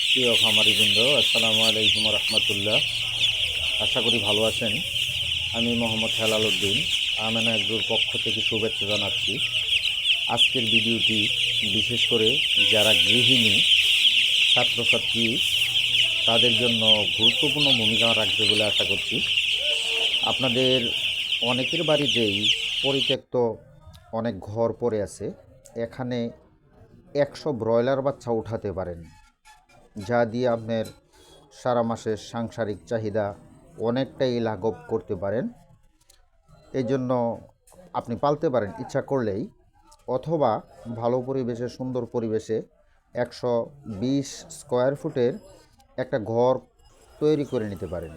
প্রিয় খামারিবৃন্দ, আসসালামু আলাইকুম রহমতুল্লাহ। আশা করি ভালো আছেন। আমি মোহাম্মদ হেলাল উদ্দিন, আমেনা একদুর পক্ষ থেকে শুভেচ্ছা জানাচ্ছি। আজকের ভিডিওটি বিশেষ করে যারা গৃহিণী, ছাত্রছাত্রী, তাদের জন্য গুরুত্বপূর্ণ ভূমিকা রাখবে বলে আশা করছি। আপনাদের অনেকের বাড়িতেই পরিত্যক্ত অনেক ঘর পড়ে আছে। এখানে একশো ব্রয়লার বাচ্চা উঠাতে পারেন। যা দিয়ে আপনার সারা মাসের সাংসারিক চাহিদা অনেকটাই লাঘব করতে পারেন। এই জন্য আপনি পালতে পারেন ইচ্ছা করলেই, অথবা ভালো পরিবেশে, সুন্দর পরিবেশে একশো বিশ স্কোয়ার ফুটের একটা ঘর তৈরি করে নিতে পারেন।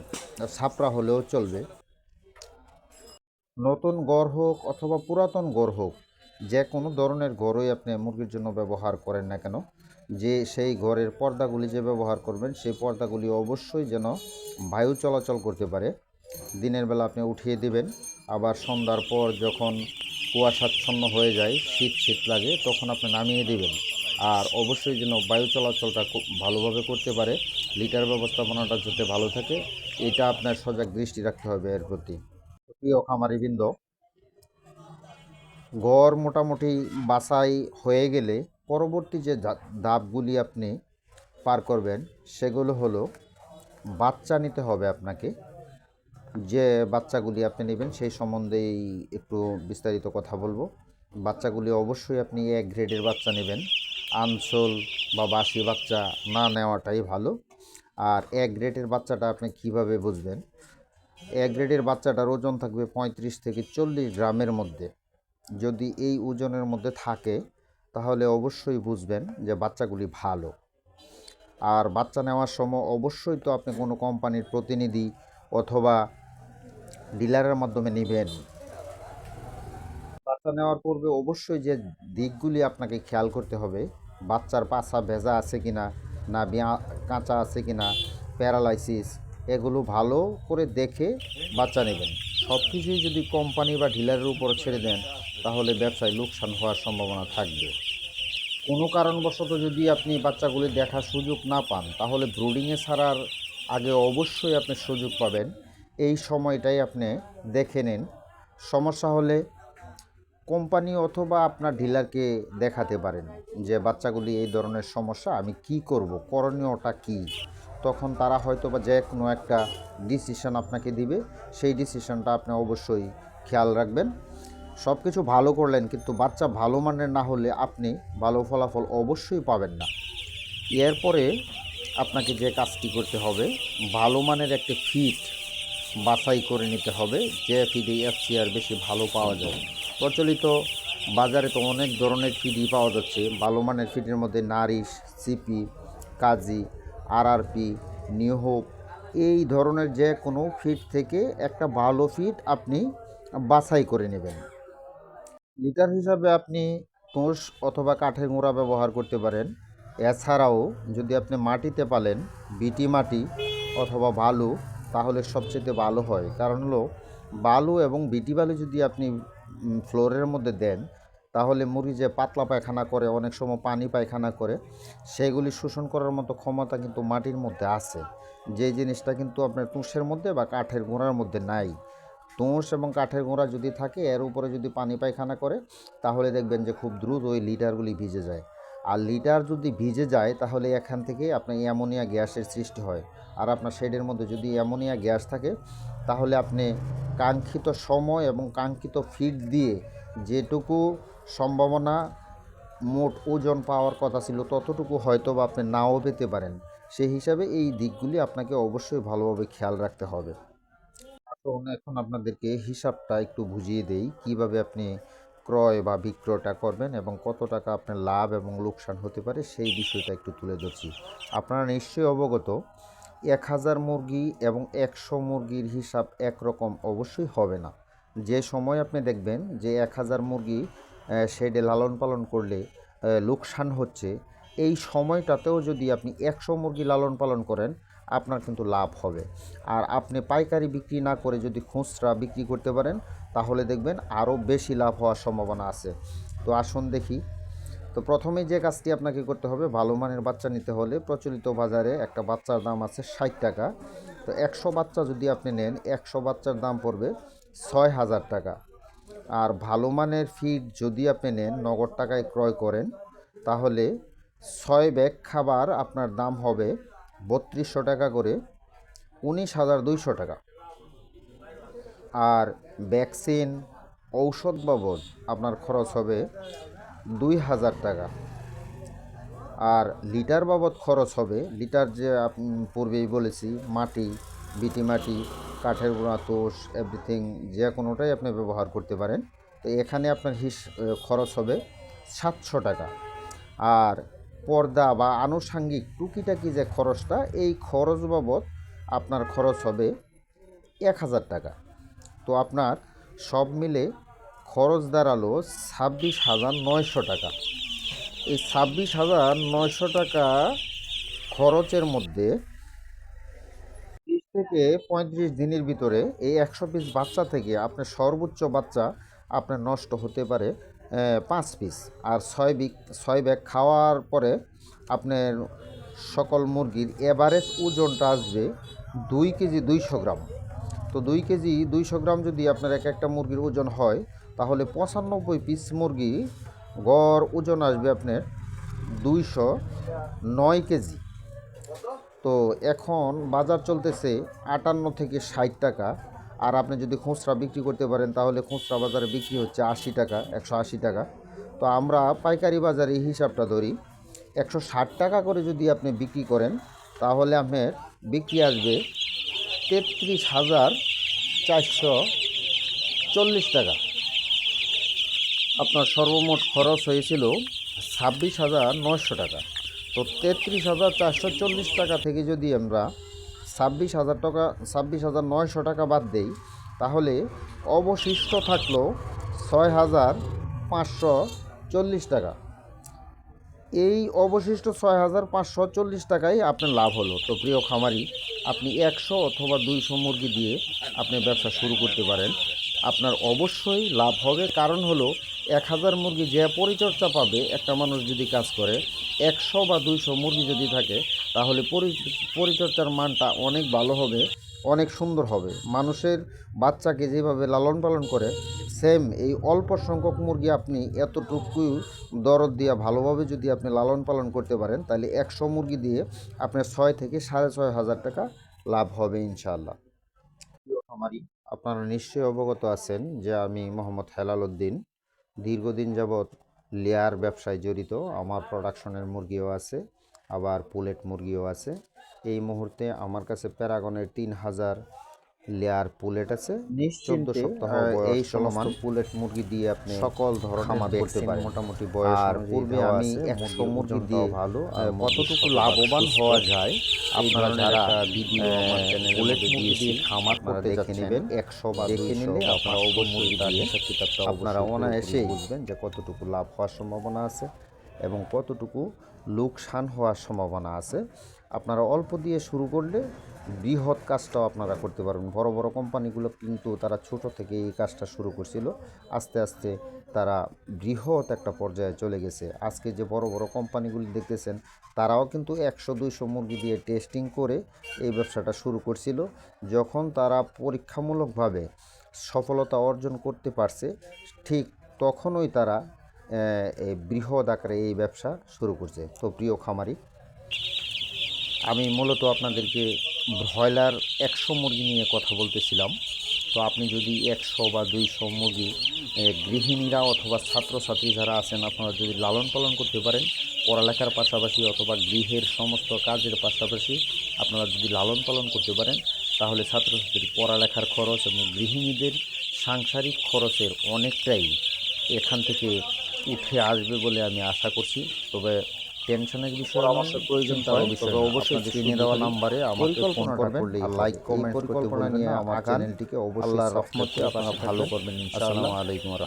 ছাপড়া হলেও চলবে। নতুন গড় হোক অথবা পুরাতন গড় হোক, যে কোনো ধরনের গড়ই আপনি মুরগির জন্য ব্যবহার করেন না কেন যে সেই ঘরের পর্দাগুলি যে ব্যবহার করবেন, সেই পর্দাগুলি অবশ্যই যেন বায়ু চলাচল করতে পারে। দিনের বেলা আপনি উঠিয়ে দিবেন, আবার সন্ধ্যার পর যখন কুয়াশাচ্ছন্ন হয়ে যায়, শীত শীত লাগে, তখন আপনি নামিয়ে দিবেন। আর অবশ্যই যেন বায়ু চলাচলটা খুব ভালোভাবে করতে পারে। লিটার ব্যবস্থাপনাটা যাতে ভালো থাকে, এটা আপনার সজাগ দৃষ্টি রাখতে হবে এর প্রতি। প্রিয় খামারিবৃন্দ গড় মোটামুটি বাছাই হয়ে গেলে পরবর্তী যে ধাপগুলি আপনি পার করবেন, সেগুলো হলো বাচ্চা নিতে হবে আপনাকে। যে বাচ্চাগুলি আপনি নেবেন, সেই সম্বন্ধেই একটু বিস্তারিত কথা বলব। বাচ্চাগুলি অবশ্যই আপনি এক গ্রেডের বাচ্চা নেবেন। আনসোল বা বাসি বাচ্চা না নেওয়াটাই ভালো। আর এক গ্রেডের বাচ্চাটা আপনি কীভাবে বুঝবেন? এক গ্রেডের বাচ্চাটার ওজন থাকবে পঁয়ত্রিশ থেকে চল্লিশ গ্রামের মধ্যে। যদি এই ওজনের মধ্যে থাকে তাহলে অবশ্যই বুঝবেন যে বাচ্চাগুলি ভালো। আর বাচ্চা নেওয়ার সময় অবশ্যই তো আপনি কোনো কোম্পানির প্রতিনিধি অথবা ডিলারের মাধ্যমে নেবেন। বাচ্চা নেওয়ার পূর্বে অবশ্যই যে দিকগুলি আপনাকে খেয়াল করতে হবে, বাচ্চার পাছা ভেজা আছে কি না বিয়া কাঁচা আছে কি না প্যারালাইসিস, এগুলো ভালো করে দেখে বাচ্চা নেবেন। সব কিছুই যদি কোম্পানি বা ডিলারের উপর ছেড়ে দেন তাহলে ব্যবসায় লোকসান হওয়ার সম্ভাবনা থাকবে। কোনো কারণবশত যদি আপনি বাচ্চাগুলি দেখার সুযোগ না পান, তাহলে ব্রুডিংয়ে ছাড়ার আগে অবশ্যই আপনি সুযোগ পাবেন। এই সময়টাই আপনি দেখে নিন। সমস্যা হলে কোম্পানি অথবা আপনার ডিলারকে দেখাতে পারেন যে, বাচ্চাগুলি এই ধরনের সমস্যা, আমি কি করব? করণীয়টা কি? তখন তারা হয়তো বা যে কোনো একটা ডিসিশন আপনাকে দিবে। সেই ডিসিশনটা আপনি অবশ্যই খেয়াল রাখবেন। সব কিছু ভালো করলেন, কিন্তু বাচ্চা ভালো মানের না হলে আপনি ভালো ফলাফল অবশ্যই পাবেন না। এরপরে আপনাকে যে কাজটি করতে হবে, ভালো মানের একটি ফিট বাছাই করে নিতে হবে, যে ফিডে এফসিআর বেশি ভালো পাওয়া যায়। প্রচলিত বাজারে তো অনেক ধরনের ফিডই পাওয়া যাচ্ছে। ভালো মানের ফিডের মধ্যে Nourish, CP, Kazi, RRP new এই ধরনের যে কোনো ফিড থেকে একটা ভালো ফিড আপনি বাছাই করে নেবেন। লিটার হিসাবে আপনি তোষ অথবা কাঠের গুঁড়া ব্যবহার করতে পারেন। এছাড়াও যদি আপনি মাটিতে পালেন, বিটি মাটি অথবা বালু, তাহলে সবচেয়ে ভালো হয়। কারণ হলো, বালু এবং বিটি বালু যদি আপনি ফ্লোরের মধ্যে দেন, তাহলে মুরগি যে পাতলা পায়খানা করে, অনেক সময় পানি পায়খানা করে, সেগুলি শোষণ করার মতো ক্ষমতা কিন্তু মাটির মধ্যে আছে। যে জিনিসটা কিন্তু আপনার তুষের মধ্যে বা কাঠের গুঁড়ার মধ্যে নাই। তুষ এবং কাঠের গুঁড়া যদি থাকে, এর উপরে যদি পানি পায়খানা করে, তাহলে দেখবেন যে খুব দ্রুত ওই লিটারগুলি ভিজে যায়। আর লিটার যদি ভিজে যায়, তাহলে এখান থেকে আপনার অ্যামোনিয়া গ্যাসের সৃষ্টি হয়। আর আপনার শেডের মধ্যে যদি অ্যামোনিয়া গ্যাস থাকে, তাহলে আপনি কাঙ্ক্ষিত সময় এবং কাঙ্ক্ষিত ফিড দিয়ে যেটুকু সম্ভাবনা মোট ওজন পাওয়ার কথা ছিল, ততটুকু হয়তো বা আপনি নাও পেতে পারেন। সেই হিসাবে এই দিকগুলি আপনাকে অবশ্যই ভালোভাবে খেয়াল রাখতে হবে। এখন এখন আপনাদেরকে হিসাবটা একটু বুঝিয়ে দেই। কীভাবে আপনি ক্রয় বা বিক্রয়টা করবেন এবং কত টাকা আপনার লাভ এবং লোকসান হতে পারে সেই বিষয়টা একটু তুলে ধরছি। আপনারা নিশ্চয়ই অবগত, এক হাজার মুরগি এবং একশো মুরগির হিসাব একরকম অবশ্যই হবে না। যে সময় আপনি দেখবেন যে এক হাজার মুরগি শেডে লালন পালন করলে লোকসান হচ্ছে, এই সময়টাতেও যদি আপনি একশো মুরগি লালন পালন করেন আপনার কিন্তু লাভ হবে। আর আপনি পাইকারি বিক্রি না করে যদি খুচরা বিক্রি করতে পারেন, তাহলে দেখবেন আরও বেশি লাভ হওয়ার সম্ভাবনা আছে। তো আসুন দেখি। তো প্রথমেই যে কাজটি আপনাকে করতে হবে, ভালো মানের বাচ্চা নিতে হলে প্রচলিত বাজারে একটা বাচ্চার দাম আছে ষাট টাকা। তো একশো বাচ্চা যদি আপনি নেন, একশো বাচ্চার দাম পড়বে ছয় হাজার টাকা। আর ভালো মানের ফিড যদি আপনি নেন, নগদ টাকায় ক্রয় করেন, তাহলে ছয় ব্যাগ খাবার আপনার দাম হবে বত্রিশশো টাকা করে উনিশ হাজার দুইশো টাকা। আর ভ্যাকসিন, ঔষধ বাবদ আপনার খরচ হবে দুই হাজার টাকা। আর লিটার বাবদ খরচ হবে, লিটার যে পূর্বেই বলেছি, মাটি, বিটি মাটি, কাঠের গুঁড়া, তোষ, এভরিথিং যে কোনোটাই আপনি ব্যবহার করতে পারেন। তো এখানে আপনার হিস খরচ হবে সাতশো টাকা। আর পর্দা বা আনুষাঙ্গিক টুকিটাকি যে খরচটা, এই খরচ বাবদ আপনার খরচ হবে এক হাজার টাকা। তো আপনার সব মিলে খরচ দাঁড়াল ছাব্বিশ হাজার নয়শো টাকা। এই ছাব্বিশ হাজার নয়শো টাকা খরচের মধ্যে থেকে পঁয়ত্রিশ দিনের ভিতরে এই একশো পিস বাচ্চা থেকে আপনার সর্বোচ্চ বাচ্চা আপনার নষ্ট হতে পারে পাঁচ পিস। আর ছয় বিক, ছয় ব্যাগ খাওয়ার পরে আপনার সকল মুরগির এভারেজ ওজনটা আসবে দুই কেজি দুইশো গ্রাম। তো দুই কেজি দুইশো গ্রাম যদি আপনার এক একটা মুরগির ওজন হয়, তাহলে পঁচানব্বই পিস মুরগি গড় ওজন আসবে আপনার দুইশো নয় কেজি। তো এখন বাজার চলতেছে আটান্ন থেকে ষাট টাকা। আর আপনি যদি খুচরা বিক্রি করতে পারেন, তাহলে খুচরা বাজারে বিক্রি হচ্ছে আশি টাকা, একশো আশি টাকা। তো আমরা পাইকারি বাজারে এই হিসাবটা ধরি। একশো ষাট টাকা করে যদি আপনি বিক্রি করেন, তাহলে আপনার বিক্রি আসবে তেত্রিশ হাজার চারশো চল্লিশ টাকা। আপনার সর্বমোট খরচ হয়েছিল ছাব্বিশ হাজার নয়শো টাকা। তো তেত্রিশ হাজার চারশো চল্লিশ টাকা থেকে যদি আমরা ছাব্বিশ হাজার টাকা, ছাব্বিশ হাজার নয়শো টাকা বাদ দেই, তাহলে অবশিষ্ট থাকল ছয় হাজার পাঁচশো চল্লিশ টাকা। এই অবশিষ্ট ছয় হাজার পাঁচশো চল্লিশ টাকাই আপনার লাভ হলো। তো প্রিয় খামারি, আপনি একশো অথবা দুইশো মুরগি দিয়ে আপনি ব্যবসা শুরু করতে পারেন। আপনার অবশ্যই লাভ হবে। কারণ হলো এক হাজার মুরগি যে পরিচর্যা পাবে, একটা মানুষ যদি কাজ করে, একশো বা দুইশো মুরগি যদি থাকে, তাহলে পরি- পরিচর্যার মানটা অনেক ভালো হবে, অনেক সুন্দর হবে। মানুষের বাচ্চাকে যেভাবে লালন পালন করে সেম এই অল্প সংখ্যক মুরগি আপনি এতটুকু দরদ দিয়ে ভালোভাবে যদি আপনি লালন পালন করতে পারেন, তাহলে একশো মুরগি দিয়ে আপনার ছয় থেকে সাড়ে ছয় হাজার টাকা লাভ হবে ইনশাআল্লাহ। আমারই আপনারা নিশ্চয়ই অবগত আছেন যে আমি মোহাম্মদ হেলাল উদ্দিন দীর্ঘদিন যাবৎ লেয়ার ব্যবসায় জড়িত, আমার প্রোডাকশনের মুরগিও আছে, আবার পুলেট মুরগিও আছে। এই মুহূর্তে আমার কাছে প্যারাগনের তিন হাজার লেয়ার পুলেট আছে। চোদ্দ সপ্তাহ এই পুলেট মুরগি দিয়ে আপনি সকল ধরনের খামার করতে পারেন। মোটামুটি বয়স আর পূর্বে আমি একশো মুরগি দিয়ে ভালো কতটুকু লাভবান হওয়া যায় আপনারা যারা ভিডিও আমার চ্যানেলে পুলেট মুরগি দিয়ে খামার করতে দেখে নেবেন। একশো বা দেখে নিলে আপনারা অবশ্যই কিতাবটা আপনারা অনায়াসেই বুঝবেন যে কতটুকু লাভ হওয়ার সম্ভাবনা আছে। এবং কতটুকু লোকসান হওয়ার সম্ভাবনা আছে, আপনারা অল্প দিয়ে শুরু করলে বৃহৎ কাজটাও আপনারা করতে পারবেন। বড় বড় কোম্পানিগুলো কিন্তু তারা ছোট থেকে এই কাজটা শুরু করছিল। আস্তে আস্তে তারা বৃহৎ একটা পর্যায়ে চলে গেছে। আজকে যে বড় বড় কোম্পানিগুলি দেখতেছেন, তারাও কিন্তু একশো, দুইশো মুরগি দিয়ে টেস্টিং করে এই ব্যবসাটা শুরু করছিল। যখন তারা পরীক্ষামূলকভাবে সফলতা অর্জন করতে পারছে, ঠিক তখনই তারা এই বৃহৎ আকারে এই ব্যবসা শুরু করছে। তো প্রিয় খামারি, আমি মূলত আপনাদেরকে ব্রয়লার একশো মুরগি নিয়ে কথা বলতেছিলাম। তো আপনি যদি একশো বা দুইশো মুরগি গৃহিণীরা অথবা ছাত্রছাত্রী যারা আছেন, আপনারা যদি লালন পালন করতে পারেন, পড়ালেখার পাশাপাশি অথবা গৃহের সমস্ত কাজের পাশাপাশি আপনারা যদি লালন পালন করতে পারেন, তাহলে ছাত্রছাত্রীর পড়ালেখার খরচ এবং গৃহিণীদের সাংসারিক খরচের অনেকটাই এখান থেকে উঠে আসবে বলে আমি আশা করছি। তবে টেনশনের বিষয় আমার প্রয়োজন তার তবে অবশ্যই স্ক্রিনে দেওয়া নাম্বারে আমাকে ফোন করবেন আর লাইক কমেন্ট পরিকল্পনা নিয়ে আমার চ্যানেলটিকে অবশ্যই আল্লাহর রহমতে আপনারা ভালো করবেন ইনশাআল্লাহ। আলাইকুম আমরা